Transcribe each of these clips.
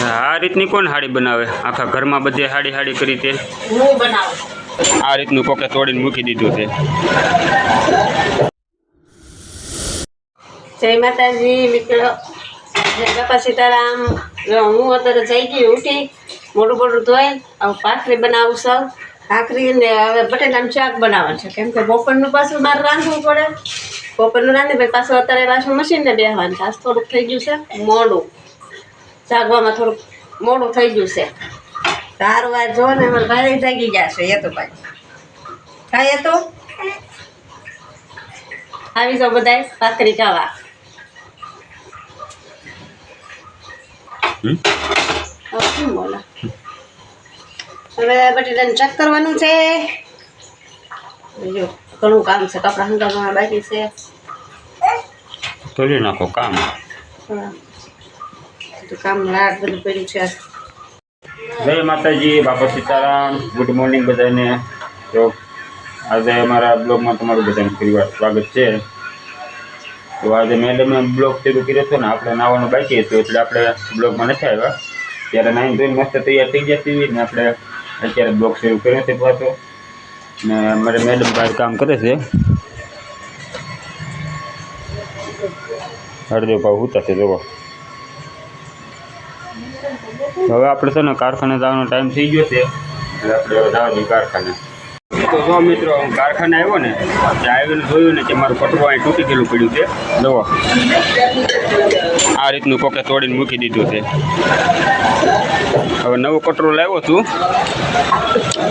આ રીતની કોણ હાડી બનાવે? આખા ઘરમાં બધે હાડી હાડી કરી તે? હું બનાવું? આ રીતનું કોકે તોડીને મૂકી દીધું છે. જય માતાજી મિત્રો. બાપા સીતારામ. હું અત્યારે જઈ ગઈ ઉઠી મોટું મોટું ધોઈ હવે ભાખરી બનાવું સૌ ભાખરી ને હવે બટેટાનું શાક બનાવવાનું છે. કેમ કે બપોરનું પાછું બહાર રાંધવું પડે. બપોરનું રાંધી પછી પાછું અત્યારે પાછું મશીનને બેહવાનું છે. આજ થોડુંક થઈ ગયું છે મોડું. જાગવામાં થોડુંક મોડું થઈ ગયું છે. સારું વાર જો ને એમાં ભાઈ જાગી ગયા છે એ તો ભાઈ એ તો? આવી જાઓ બધાય ભાખરી ખાવા. શું બોલો? હવે બટેટાને ચેક કરવાનું છે. જો ઘણું કામ છે કપડાં હંગામાં બાકી છે. કરી નાખો કામ. હા. કામ જય માતાજી, બાપા સીતારામ. ગુડ મોર્નિંગ બધાને. તો આજે અમારા બ્લોગમાં તમારું બધાનું ફરીવાર સ્વાગત છે. તો આજે મેડમે બ્લોગ શરૂ કર્યો હતો ને, આપણે નાવાનું બાકી હતું, એટલે આપણે બ્લોગમાં નથી આવ્યા. ત્યારે નાઈન ધોઈને મસ્ત તૈયાર થઈ જતી ને, આપણે અત્યારે બ્લોગ શરૂ કર્યો છે પાછો. ને અમારે મેડમ બહાર કામ કરે છે. હળદેવ ભાવ ઉતા છે જોવો. હવે આપણે છે ને કારખાને જવાનો ટાઈમ થઈ ગયો છે. એટલે આપણે હવે કારખાને. તો જો મિત્રો કારખાને આવ્યો ને, ત્યાં આવીને જોયું ને કે મારું પટરું અહીં તૂટી ગયેલું પડ્યું છે. જુઓ. આ રીતનું કોકે તોડીને મૂકી દીધું છે. હવે નવું કટરું લાવ્યો છું.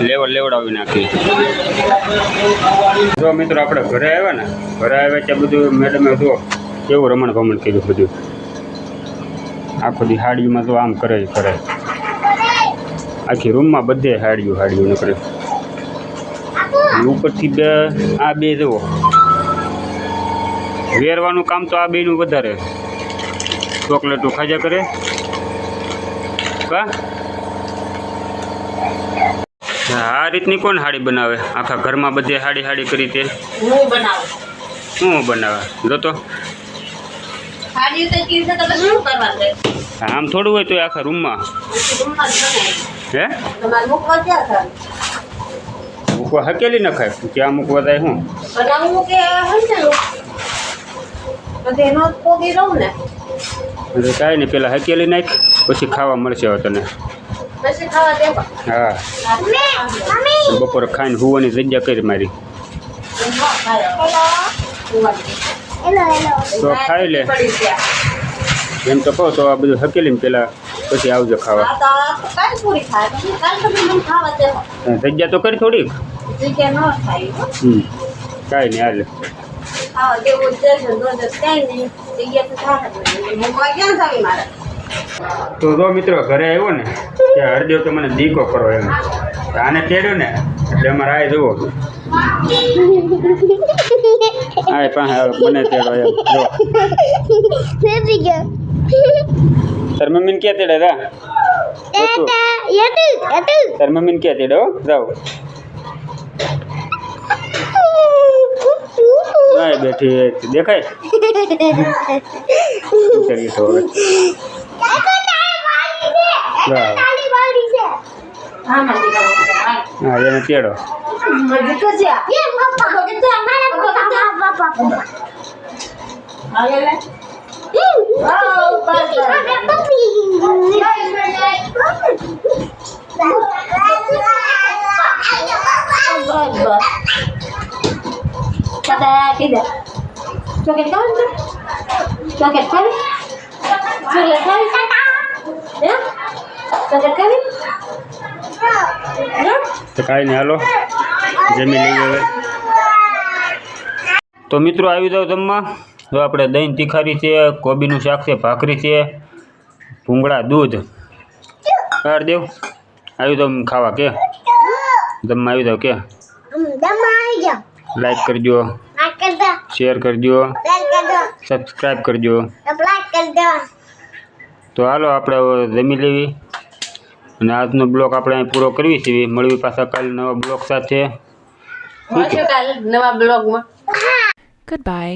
લેવડ લેવડાવી નાખી જો મિત્રો, આપણે ઘરે આવ્યા ને, ઘરે આવ્યા ત્યાં બધું મેડમે જો કેવું રમણ ભમણ કર્યું બધું. આખો દી હાડીમાં તો આમ કરે કરે. આખી રૂમમાં બધે હાડીયું હાડીયું નીકળે. ઉપરથી બે આ બે જુઓ. વેરવાનું કામ તો આ બેનું વધારે. ચોકલેટો ખાજા કરે. કા? આ રીતની કોણ હાડી બનાવે? આખા ઘરમાં બધે હાડી હાડી કરી તે? હું બનાવે? જો તો ખાલી તો કીધું તો પછી શું કરવાનું છે આમ થોડું હોય તો આખા રૂમમાં. હે? તમારે મૂકવા ક્યાં થાય? મૂકવા હકેલી નખાય. ક્યાં મૂકવા ને. એટલે કાંઈ નહીં પેલા હકેલી નાખ પછી ખાવા મળશે હવે તને. પછી ખાવા દેવા. હા. બપોરે ખાઈને હુવાની જગ્યા કરી મારી. તો ખાઈ લે. એમ તો કહો તો આ બધું હકેલીને પેલા પછી આવજો ખાવા. જગ્યા તો કરી થોડીક. હમ કાંઈ નહીં હાલે. તો જ મિત્રો ઘરે આવ્યો ને ત્યાં હરદેવ તો મને દીકો કરો એમ. આને તેડ્યો ને એટલે અમારે આ જુઓ. આ પાસે મને તેડો એમ. જો. તાર મમ્મીને ક્યાં તેડે રા. તાર મમ્મીને ક્યાં તેડે જાઓ. ના બેઠી દેખાય? ઉતરીએ તો હવે. હા મારી દીકરો હા હા એને તેડો મારી દીકરો છે આ. આવે લે વાવ, બસ, બસ. બસ, બસ. દાદા કીધે ચોકેટ ખાવું છે ચોકેટ ખાવી ચોકલેટ ખાવી હે ચોકેટ ખાવી હે તો કાંઈ નહીં હાલો જમી લઈએ હવે. તો મિત્રો, આવી જાઓ જમવા. તો આપણે દહીં તીખારી છે, કોબીનું શાક છે, ભાખરી છે, ભૂંગળા, દૂધ. કાર દેવ. આવી જાઓ ખાવા, કે? જમવા આવી જાઓ, કે? લાઈક કરજો. શેર કરજો. સબસ્ક્રાઈબ કરજો. તો હાલો, આપણે જમી લેવી. અને આજનો બ્લોગ આપણે પૂરો કરવી છીએ મળવી પાછા કાલે નવા બ્લોગ સાથે. મળશું કાલે નવા બ્લોગમાં Goodbye.